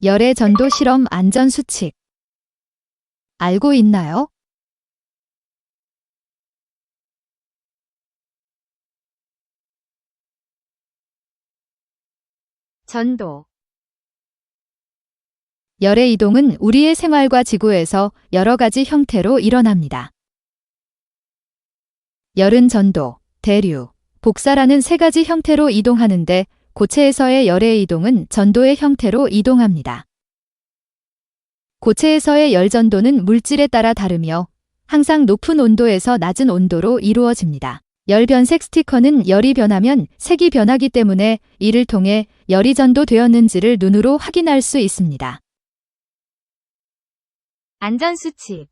열의 전도 실험 안전 수칙. 알고 있나요? 전도, 열의 이동은 우리의 생활과 지구에서 여러 가지 형태로 일어납니다. 열은 전도, 대류, 복사라는 세 가지 형태로 이동하는데 고체에서의 열의 이동은 전도의 형태로 이동합니다. 고체에서의 열 전도는 물질에 따라 다르며 항상 높은 온도에서 낮은 온도로 이루어집니다. 열 변색 스티커는 열이 변하면 색이 변하기 때문에 이를 통해 열이 전도되었는지를 눈으로 확인할 수 있습니다. 안전수칙,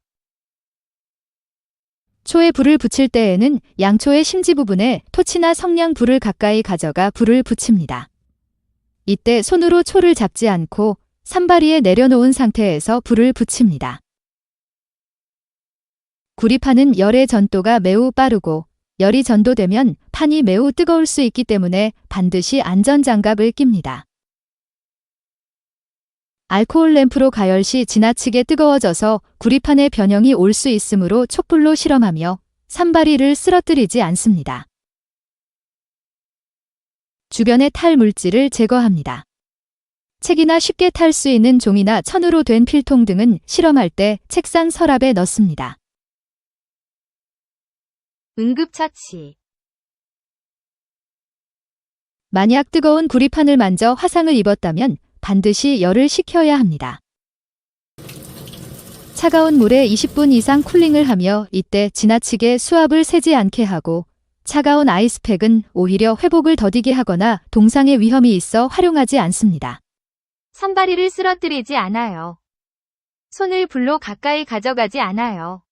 초에 불을 붙일 때에는 양초의 심지 부분에 토치나 성냥 불을 가까이 가져가 불을 붙입니다. 이때 손으로 초를 잡지 않고 산바리에 내려놓은 상태에서 불을 붙입니다. 구리판은 열의 전도가 매우 빠르고 열이 전도되면 판이 매우 뜨거울 수 있기 때문에 반드시 안전장갑을 낍니다. 알코올 램프로 가열 시 지나치게 뜨거워져서 구리판에 변형이 올 수 있으므로 촛불로 실험하며 산바리를 쓰러뜨리지 않습니다. 주변의 탈 물질을 제거합니다. 책이나 쉽게 탈 수 있는 종이나 천으로 된 필통 등은 실험할 때 책상 서랍에 넣습니다. 응급처치, 만약 뜨거운 구리판을 만져 화상을 입었다면 반드시 열을 식혀야 합니다. 차가운 물에 20분 이상 쿨링을 하며 이때 지나치게 수압을 세지 않게 하고 차가운 아이스팩은 오히려 회복을 더디게 하거나 동상의 위험이 있어 활용하지 않습니다. 산바리를 쓰러뜨리지 않아요. 손을 불로 가까이 가져가지 않아요.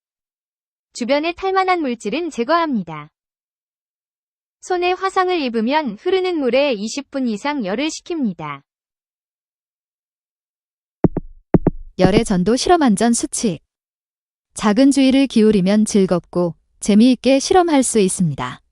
주변에 탈만한 물질은 제거합니다. 손에 화상을 입으면 흐르는 물에 20분 이상 열을 식힙니다. 열의 전도 실험 안전 수칙. 작은 주의를 기울이면 즐겁고 재미있게 실험할 수 있습니다.